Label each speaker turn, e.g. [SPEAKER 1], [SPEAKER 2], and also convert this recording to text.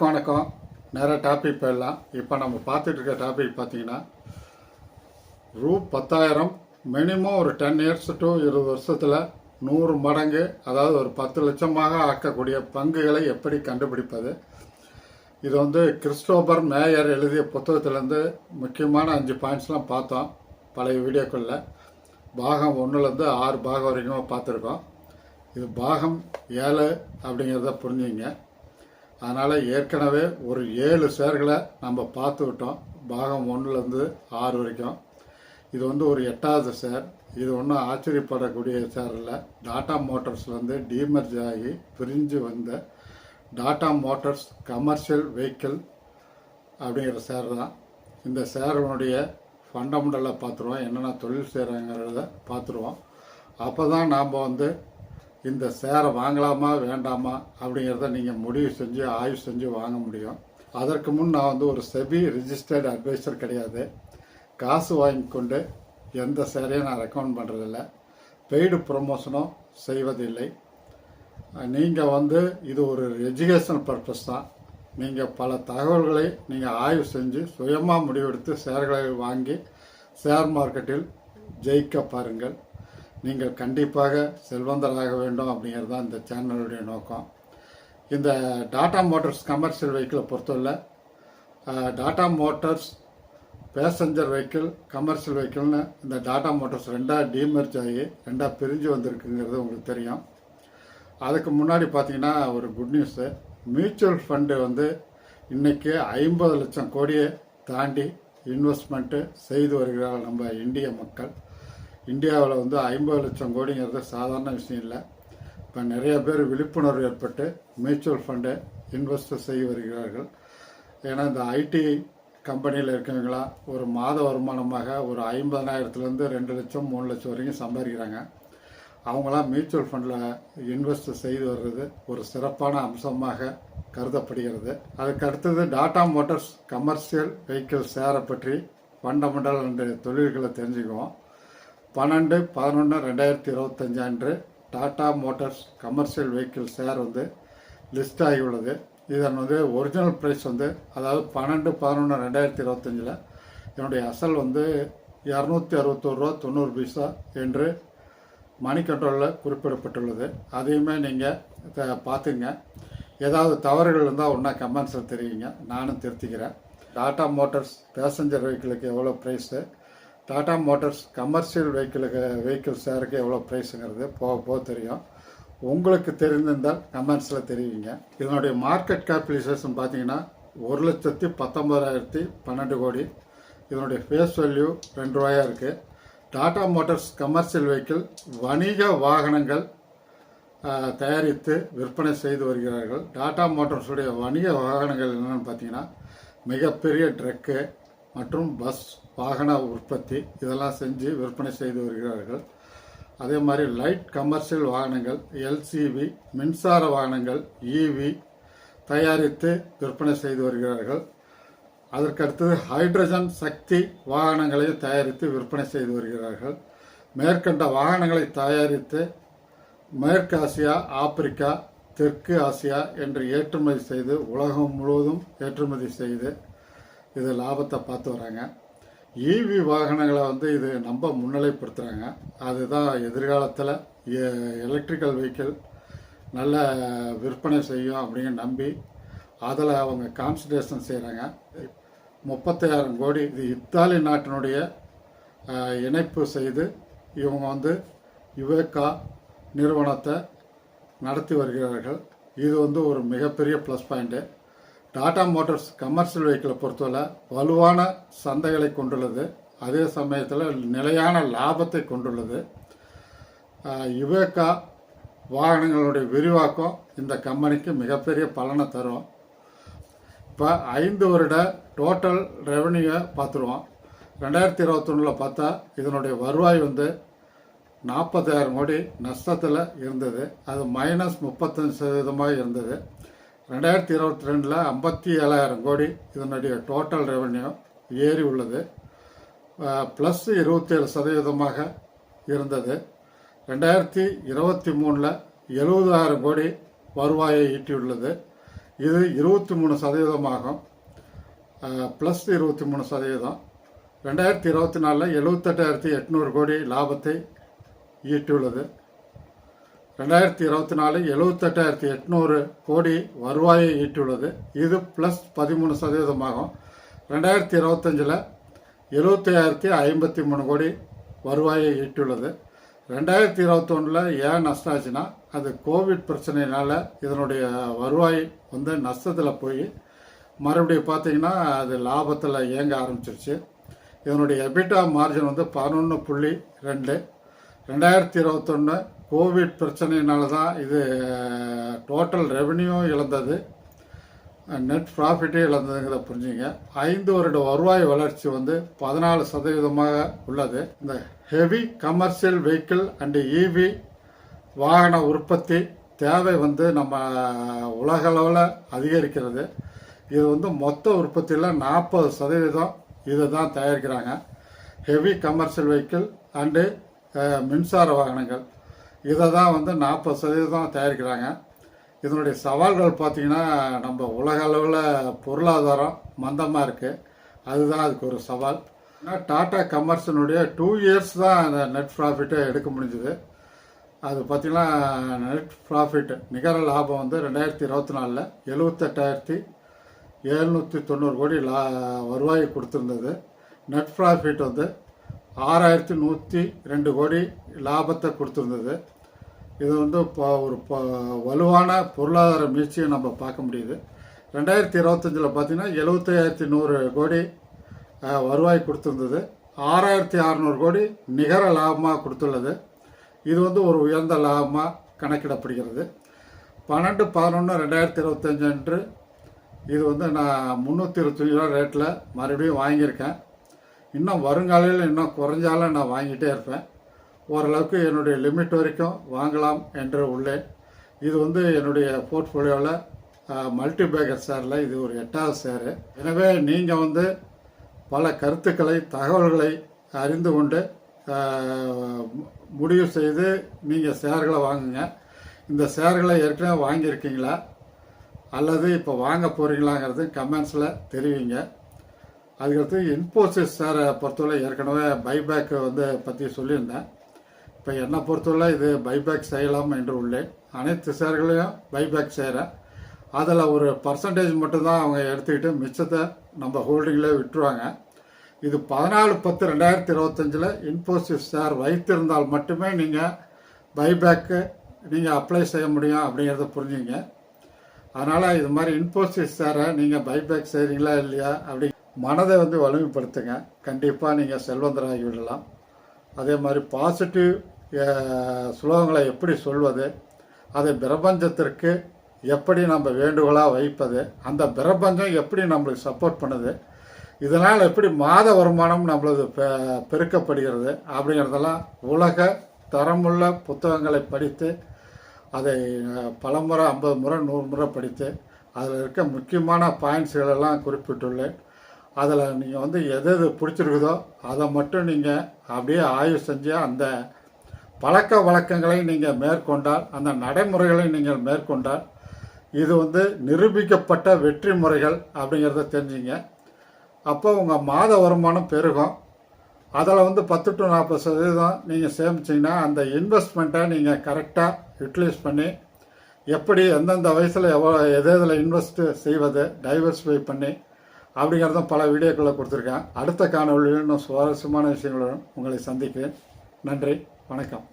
[SPEAKER 1] எல்லாருக்கும் வணக்கம். நிறைய டாபிக் போயிடலாம். இப்போ நம்ம பார்த்துட்டு இருக்க டாபிக் பார்த்தீங்கன்னா ரூ பத்தாயிரம் மினிமம் ஒரு டென் இயர்ஸ் டு இருபது வருஷத்தில் நூறு மடங்கு அதாவது ஒரு பத்து லட்சமாக ஆக்கக்கூடிய பங்குகளை எப்படி கண்டுபிடிப்பது? இது வந்து கிறிஸ்டோபர் மேயர் எழுதிய புத்தகத்திலேருந்து முக்கியமான அஞ்சு பாயிண்ட்ஸ்லாம் பார்த்தோம் பழைய வீடியோக்களில் பாகம் ஒன்றுலேருந்து ஆறு பாகம் வரைக்கும் பார்த்துருக்கோம். இது பாகம் ஏழு அப்படிங்கிறத புரிஞ்சுங்க. அதனால் ஏற்கனவே ஒரு ஏழு ஷேர்களை நம்ம பார்த்து விட்டோம். பாகம் ஒன்றுலேருந்து ஆறு வரைக்கும். இது வந்து ஒரு எட்டாவது ஷேர் இது ஒன்றும் ஆச்சரியப்படக்கூடிய ஷேர் இல்லை டாட்டா மோட்டார்ஸ்லேருந்து டீமர்ஜ் ஆகி பிரிஞ்சு வந்த டாட்டா மோட்டார்ஸ் கமர்ஷியல் வெஹிக்கிள் அப்படிங்கிற ஷேர் தான். இந்த ஷேருடைய ஃபண்டமெண்டலாக பார்த்துருவோம். என்னென்ன தொழில் செய்கிறாங்கிறத பார்த்துருவோம். அப்போ தான் நாம் வந்து இந்த சேரை வாங்கலாமா வேண்டாமா அப்படிங்கிறத நீங்கள் முடிவு செஞ்சு ஆய்வு செஞ்சு வாங்க முடியும். அதற்கு முன் நான் வந்து ஒரு செபி ரிஜிஸ்டர்டு அட்வைசர் கிடையாது. காசு வாங்கி கொண்டு எந்த சேரையும் நான் ரெக்கமெண்ட் பண்ணுறதில்ல பெய்டு ப்ரொமோஷனும் செய்வதில்லை. நீங்கள் வந்து இது ஒரு எஜுகேஷனல் பர்பஸ் தான். நீங்கள் பல தகவல்களை நீங்கள் ஆய்வு செஞ்சு சுயமாக முடிவெடுத்து சேர்களை வாங்கி ஷேர் மார்க்கெட்டில் ஜெயிக்க பாருங்கள். நீங்கள் கண்டிப்பாக செல்வந்தராக வேண்டும் அப்படிங்கிறது தான் இந்த சேனலுடைய நோக்கம். இந்த டாட்டா மோட்டார்ஸ் கமர்ஷியல் வெஹிக்கிளை பொறுத்தவரை Tata motors motors passenger vehicle commercial வெஹிக்கிள்னு இந்த டாட்டா மோட்டார்ஸ் ரெண்டாக டீமர்ஜ் ஆகி ரெண்டாக பிரிஞ்சு வந்திருக்குங்கிறது உங்களுக்கு தெரியும். அதுக்கு முன்னாடி பார்த்தீங்கன்னா ஒரு குட் நியூஸு மியூச்சுவல் ஃபண்டு வந்து இன்னைக்கு ஐம்பது லட்சம் கோடியை தாண்டி இன்வெஸ்ட்மெண்ட்டு செய்து வருகிறார்கள் நம்ம இந்திய மக்கள். இந்தியாவில் வந்து ஐம்பது லட்சம் கோடிங்கிறது சாதாரண விஷயம் இல்லை. இப்போ நிறைய பேர் விழிப்புணர்வு ஏற்பட்டு மியூச்சுவல் ஃபண்டை இன்வெஸ்ட் செய்து வருகிறார்கள். ஏன்னா இந்த ஐடி கம்பெனியில் இருக்கவங்களாம் ஒரு மாத வருமானமாக ஒரு ஐம்பதனாயிரத்துலேருந்து ரெண்டு லட்சம் மூணு லட்சம் வரைக்கும் சம்பாதிக்கிறாங்க. அவங்களாம் மியூச்சுவல் ஃபண்டில் இன்வெஸ்ட் செய்து வர்றது ஒரு சிறப்பான அம்சமாக கருதப்படுகிறது. அதுக்கு அடுத்தது டாடா மோட்டார்ஸ் கமர்ஷியல் வெஹிக்கிள் சேரை பற்றி ஃபண்டமெண்டல் என்ற தொழில்களை தெரிஞ்சுக்குவோம். பன்னெண்டு பதினொன்று ரெண்டாயிரத்தி இருபத்தஞ்சு அன்று Tata motors commercial vehicle share வந்து லிஸ்ட் ஆகியுள்ளது. இதன் வந்து ஒரிஜினல் ப்ரைஸ் வந்து அதாவது பன்னெண்டு பதினொன்று ரெண்டாயிரத்தி இருபத்தஞ்சில் என்னுடைய அசல் வந்து இரநூத்தி அறுபத்தோரு ரூபா தொண்ணூறு பைசா என்று மணி கண்ட்ரோலில் குறிப்பிடப்பட்டுள்ளது. அதையுமே நீங்கள் பார்த்துங்க. ஏதாவது தவறுகள் இருந்தால் ஒன்றா கமெண்ட்ஸில் தெரியுங்க நானும் திருத்திக்கிறேன். டாடா மோட்டார்ஸ் பேசஞ்சர் வெஹிக்கிளுக்கு எவ்வளோ ப்ரைஸு டாடா மோட்டார்ஸ் கமர்ஷியல் வெஹிக்கிளுக்கு வெஹிக்கிள் ஷேருக்கு எவ்வளோ ப்ரைஸுங்கிறது போக போக தெரியும். உங்களுக்கு தெரிந்திருந்தால் கமெண்ட்ஸில் தெரிவிங்க. இதனுடைய மார்க்கெட் கேபிடலைசேஷன் பார்த்தீங்கன்னா ஒரு லட்சத்தி பத்தொம்பதாயிரத்தி பன்னெண்டு கோடி. இதனுடைய ஃபேஸ் வேல்யூ ரெண்டு ரூபாயா இருக்குது டாடா மோட்டார்ஸ் கமர்ஷியல் வெஹிக்கிள் வணிக வாகனங்கள் தயாரித்து விற்பனை செய்து வருகிறார்கள். டாடா மோட்டார்ஸுடைய வணிக வாகனங்கள் என்னென்னு பார்த்தீங்கன்னா மிகப்பெரிய ட்ரக்கு மற்றும் பஸ் வாகன உற்பத்தி இதெல்லாம் செஞ்சு விற்பனை செய்து வருகிறார்கள். அதே மாதிரி லைட் கமர்ஷியல் வாகனங்கள் எல்சிவி மின்சார வாகனங்கள் இவி தயாரித்து விற்பனை செய்து வருகிறார்கள். அதற்கடுத்தது ஹைட்ரஜன் சக்தி வாகனங்களை தயாரித்து விற்பனை செய்து வருகிறார்கள். மேற்கண்ட வாகனங்களை தயாரித்து மேற்கு ஆசியா ஆப்பிரிக்கா தெற்கு ஆசியா என்று ஏற்றுமதி செய்து உலகம் முழுவதும் ஏற்றுமதி செய்து இது லாபத்தை பார்த்து வராங்க. ஈவி வாகனங்களை வந்து இது நம்ம முன்னிலைப்படுத்துகிறாங்க அதுதான் எதிர்காலத்தில் எலக்ட்ரிக்கல் வெஹிக்கிள் நல்ல விற்பனை செய்யும் அப்படின்னு நம்பி அதில் அவங்க கான்சன்ட்ரேஷன் செய்கிறாங்க முப்பத்தாயிரம் கோடி இது இத்தாலி நாட்டினுடைய இணைப்பு செய்து இவங்க வந்து யுவேகா நிறுவனத்தை நடத்தி வருகிறார்கள். இது வந்து ஒரு மிகப்பெரிய plus point Tata motors commercial வெஹிக்கிளை பொறுத்தவரை வலுவான சந்தைகளை கொண்டுள்ளது. அதே சமயத்தில் நிலையான லாபத்தை கொண்டுள்ளது. யுவேகா வாகனங்களுடைய விரிவாக்கம் இந்த கம்பெனிக்கு மிகப்பெரிய பலனை தரும். இப்போ ஐந்து வருட டோட்டல் ரெவன்யூவை பார்த்துருவோம். ரெண்டாயிரத்தி இருபத்தொன்னில் பார்த்தா இதனுடைய வருவாய் வந்து நாற்பதாயிரம் கோடி நஷ்டத்தில் இருந்தது. அது மைனஸ் முப்பத்தஞ்சு சதவீதமாக இருந்தது. ரெண்டாயிரத்தி இருபத்தி ரெண்டில் ஐம்பத்தி ஏழாயிரம் கோடி இதனுடைய டோட்டல் ரெவன்யூ ஏறி உள்ளது. ப்ளஸ் இருபத்தேழு சதவீதமாக இருந்தது. ரெண்டாயிரத்தி இருபத்தி மூணில் எழுபதாயிரம் கோடி வருவாயை ஈட்டியுள்ளது. இது இருபத்தி மூணு சதவீதமாகும். ப்ளஸ் இருபத்தி மூணு சதவீதம். ரெண்டாயிரத்தி இருபத்தி நாலில் எழுபத்தெட்டாயிரத்தி எட்நூறு கோடி லாபத்தை ஈட்டியுள்ளது. ரெண்டாயிரத்தி இருபத்தி நாலு எழுபத்தெட்டாயிரத்தி எட்நூறு கோடி வருவாயை ஈட்டியுள்ளது. இது ப்ளஸ் பதிமூணு சதவீதமாகும். ரெண்டாயிரத்தி இருபத்தஞ்சில் எழுபத்தாயிரத்தி ஐம்பத்தி மூணு கோடி வருவாயை ஈட்டியுள்ளது. ரெண்டாயிரத்தி இருபத்தொன்னில் ஏன் நஷ்டம் ஆச்சுன்னா அது கோவிட் பிரச்சனையினால் இதனுடைய வருவாய் வந்து நஷ்டத்தில் போய் மறுபடியும் பார்த்தீங்கன்னா அது லாபத்தில் இயங்க ஆரம்பிச்சிருச்சு. இதனுடைய எபிட்டா மார்ஜின் வந்து பதினொன்று புள்ளி ரெண்டு ரெண்டாயிரத்தி இருபத்தொன்று கோவிட் பிரச்சனையினால தான் இது டோட்டல் ரெவன்யூவும் இழந்தது. நெட் ப்ராஃபிட்டே இழந்ததுங்கிறத புரிஞ்சுங்க. ஐந்து வருட வருவாய் வளர்ச்சி வந்து பதினாலு சதவீதமாக உள்ளது. இந்த heavy commercial vehicle and EV வாகன உற்பத்தி தேவை வந்து நம்ம உலகளவில் அதிகரிக்கிறது. இது வந்து மொத்த உற்பத்தியில் நாற்பது சதவீதம் இதை தான் தயாரிக்கிறாங்க. ஹெவி கமர்ஷியல் வெஹிக்கிள் அண்டு மின்சார வாகனங்கள். இதை தான் வந்து நாற்பது சதவீதம் தயாரிக்கிறாங்க. இதனுடைய சவால்கள் பார்த்திங்கன்னா நம்ம உலக அளவில் பொருளாதாரம் மந்தமாக இருக்குது அதுதான் அதுக்கு ஒரு சவால். ஆனால் டாடா கமர்ஸினுடைய டூ இயர்ஸ் தான் அந்த நெட் ப்ராஃபிட்டை எடுக்க முடிஞ்சுது. அது பார்த்திங்கன்னா நெட் ப்ராஃபிட் நிகர லாபம் வந்து ரெண்டாயிரத்தி இருபத்தி நாலில் எழுபத்தெட்டாயிரத்தி எழுநூற்றி தொண்ணூறு கோடி லா வருவாய் கொடுத்துருந்தது. நெட் ப்ராஃபிட் வந்து ஆறாயிரத்தி நூற்றி ரெண்டு கோடி லாபத்தை கொடுத்துருந்தது. இது வந்து இப்போ ஒரு ப- வலுவான பொருளாதார மீழ்ச்சியை நம்ம பார்க்க முடியுது. ரெண்டாயிரத்தி இருபத்தஞ்சில் பார்த்தீங்கன்னா எழுபத்தையாயிரத்தி நூறு கோடி வருவாய் கொடுத்துருந்தது. ஆறாயிரத்தி அறநூறு கோடி நிகர லாபமாக கொடுத்துள்ளது. இது வந்து ஒரு உயர்ந்த லாபமாக கணக்கிடப்படுகிறது. பன்னெண்டு பதினொன்று ரெண்டாயிரத்தி இருபத்தஞ்சு அன்று இது வந்து நான் முந்நூற்றி இருபத்தஞ்சி ரூபா ரேட்டில் மறுபடியும் வாங்கியிருக்கேன். இன்னும் வருங்காலையில் இன்னும் குறைஞ்சாலும் நான் வாங்கிட்டே இருப்பேன். ஓரளவுக்கு என்னுடைய லிமிட் வரைக்கும் வாங்கலாம் என்று உள்ளேன் இது வந்து என்னுடைய போர்ட்ஃபோலியோவில் மல்டி பேக்கர் ஷேரில் இது ஒரு எட்டாவது ஷேரு. எனவே நீங்கள் வந்து பல கருத்துக்களை தகவல்களை அறிந்து கொண்டு முடிவு செய்து நீங்கள் ஷேர்களை வாங்குங்க. இந்த ஷேர்களை ஏற்கனவே வாங்கியிருக்கீங்களா? அல்லது இப்போ வாங்க போகிறீங்களாங்கிறது கமெண்ட்ஸில் தெரிவிங்க. அதுக்கடுத்து இன்ஃபோசிஸ் சாரை பொறுத்தவரை ஏற்கனவே பைபேக் வந்து பற்றி சொல்லியிருந்தேன். இப்போ என்னை பொறுத்தவரை இது பைபேக் செய்யலாம் என்று உள்ளேன். அனைத்து ஷேர்களையும் பைபேக் செய்கிறேன் அதில் ஒரு பர்சன்டேஜ் மட்டும்தான் அவங்க எடுத்துக்கிட்டு மிச்சத்தை நம்ம ஹோல்டிங்கில் விட்டுருவாங்க. இது பதினாலு பத்து ரெண்டாயிரத்தி இருபத்தஞ்சில் இன்ஃபோசிஸ் ஷேர் வைத்திருந்தால் மட்டுமே நீங்கள் பைபேக்கு நீங்கள் அப்ளை செய்ய முடியும் அப்படிங்கிறத புரிஞ்சுங்க அதனால் இது மாதிரி இன்ஃபோசிஸ் ஷேரை நீங்கள் பைபேக் செய்கிறீங்களா இல்லையா அப்படி மனதை வந்து வலிமைப்படுத்துங்க. கண்டிப்பாக நீங்கள் செல்வந்தராகி விடலாம். அதே மாதிரி பாசிட்டிவ் ஸ்லோகங்களை எப்படி சொல்வது? அதை பிரபஞ்சத்திற்கு எப்படி நம்ம வேண்டுகோளாக வைப்பது? அந்த பிரபஞ்சம் எப்படி நம்மளுக்கு சப்போர்ட் பண்ணுது? இதனால் எப்படி மாத வருமானம் நம்மளது பெ- பெருக்கப்படுகிறது? அப்படிங்கிறதெல்லாம் உலக தரமுள்ள புத்தகங்களை படித்து அதை பலமுறை ஐம்பது முறை நூறு முறை படித்து அதில் இருக்க முக்கியமான பாயிண்ட்ஸ்களெல்லாம் குறிப்பிட்டுள்ளேன். அதில் நீங்கள் வந்து எது எது பிடிச்சிருக்குதோ அதை மட்டும் நீங்கள் அப்படியே ஆய்வு செஞ்சு அந்த பழக்க வழக்கங்களை நீங்கள் மேற்கொண்டால் அந்த நடைமுறைகளை நீங்கள் மேற்கொண்டால் இது வந்து நிரூபிக்கப்பட்ட வெற்றி முறைகள் அப்படிங்கிறத தெரிஞ்சுங்க. அப்போ உங்கள் மாத வருமானம் பெருகும். அதில் வந்து பத்து டு நாற்பது சதவீதம் நீங்கள் சேமிச்சிங்கன்னா அந்த இன்வெஸ்ட்மெண்ட்டை நீங்கள் கரெக்டாக யூட்டிலைஸ் பண்ணி எப்படி எந்தெந்த வயசில் எவ்வளோ எது எதில் இன்வெஸ்ட்டு செய்வது டைவர்சிஃபை பண்ணி அப்படிங்கிறதும் பல வீடியோக்களை கொடுத்துருக்கேன். அடுத்த காணொலியில் இன்னும் சுவாரஸ்யமான விஷயங்களுடன் உங்களை சந்திக்கிறேன் நன்றி. வணக்கம்.